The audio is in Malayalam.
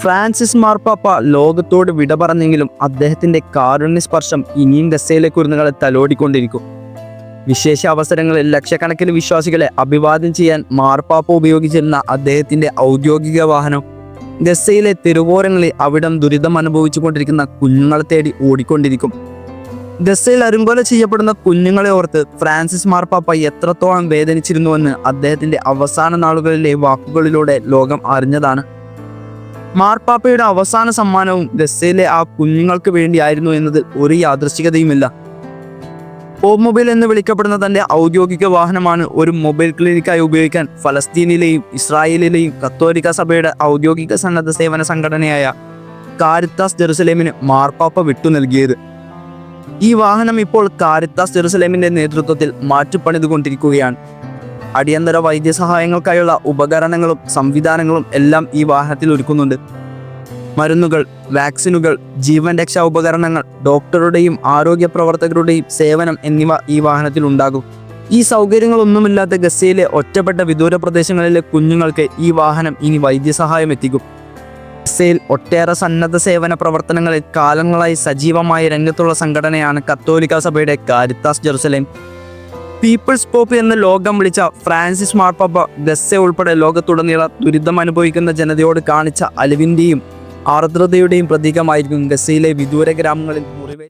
ഫ്രാൻസിസ് മാർപ്പാപ്പ ലോകത്തോട് വിട പറഞ്ഞെങ്കിലും അദ്ദേഹത്തിന്റെ കാരുണ്യ സ്പർശം ഇനിയും ഗസയിലെ കുരുന്നുകളെ തലോടിക്കൊണ്ടിരിക്കും. വിശേഷ അവസരങ്ങളിൽ ലക്ഷക്കണക്കിന് വിശ്വാസികളെ അഭിവാദ്യം ചെയ്യാൻ മാർപ്പാപ്പ ഉപയോഗിച്ചിരുന്ന അദ്ദേഹത്തിന്റെ ഔദ്യോഗിക വാഹനം ഗസയിലെ തെരുവോരങ്ങളിൽ അവിടം ദുരിതം അനുഭവിച്ചുകൊണ്ടിരിക്കുന്ന കുഞ്ഞുങ്ങളെ തേടി ഓടിക്കൊണ്ടിരിക്കും. ഗസയിൽ അരുങ്കൊല ചെയ്യപ്പെടുന്ന കുഞ്ഞുങ്ങളെ ഓർത്ത് ഫ്രാൻസിസ് മാർപ്പാപ്പ എത്രത്തോളം വേദനിച്ചിരുന്നുവെന്ന് അദ്ദേഹത്തിന്റെ അവസാന നാളുകളിലെ വാക്കുകളിലൂടെ ലോകം അറിഞ്ഞതാണ്. മാർപ്പാപ്പയുടെ അവസാന സമ്മാനവും ഗസയിലെ ആ കുഞ്ഞുങ്ങൾക്ക് വേണ്ടിയായിരുന്നു എന്നത് ഒരു യാദൃശ്ചികതയുമില്ല. മൊബൈൽ എന്ന് വിളിക്കപ്പെടുന്ന തന്റെ ഔദ്യോഗിക വാഹനമാണ് ഒരു മൊബൈൽ ക്ലിനിക്കായി ഉപയോഗിക്കാൻ ഫലസ്തീനിലെയും ഇസ്രായേലിലെയും കത്തോലിക്ക സഭയുടെ ഔദ്യോഗിക സന്നദ്ധ സേവന സംഘടനയായ കാരിത്താസ് ജെറുസലേമിന് മാർപ്പാപ്പ വിട്ടു നൽകിയത്. ഈ വാഹനം ഇപ്പോൾ കാരിത്താസ് ജെറുസലേമിന്റെ നേതൃത്വത്തിൽ മാറ്റിപ്പണിതുകൊണ്ടിരിക്കുകയാണ്. അടിയന്തര വൈദ്യസഹായങ്ങൾക്കായുള്ള ഉപകരണങ്ങളും സംവിധാനങ്ങളും എല്ലാം ഈ വാഹനത്തിൽ ഒരുക്കുന്നുണ്ട്. മരുന്നുകൾ വാക്സിനുകൾ ജീവൻ രക്ഷാ ഉപകരണങ്ങൾ ഡോക്ടറുടെയും ആരോഗ്യ പ്രവർത്തകരുടെയും സേവനം എന്നിവ ഈ വാഹനത്തിൽ ഉണ്ടാകും. ഈ സൗകര്യങ്ങളൊന്നുമില്ലാത്ത ഗസയിലെ ഒറ്റപ്പെട്ട വിദൂര പ്രദേശങ്ങളിലെ കുഞ്ഞുങ്ങൾക്ക് ഈ വാഹനം ഇനി വൈദ്യസഹായം എത്തിക്കും. ഗസയിൽ ഒട്ടേറെ സന്നദ്ധ സേവന പ്രവർത്തനങ്ങളിൽ കാലങ്ങളായി സജീവമായ രംഗത്തുള്ള സംഘടനയാണ് കത്തോലിക്ക സഭയുടെ കാരിത്താസ് ജെറുസലേം. പീപ്പിൾസ് പോപ്പ് എന്ന ലോകം വിളിച്ച ഫ്രാൻസിസ് മാർപ്പാപ്പ ഗസ ഉൾപ്പെടെ ലോകത്തുടനീളം ദുരിതം അനുഭവിക്കുന്ന ജനതയോട് കാണിച്ച അലിവിന്റെയും ആർദ്രതയുടെയും പ്രതീകമായിരിക്കും ഗസയിലെ വിദൂര ഗ്രാമങ്ങളിൽ മുറിവേ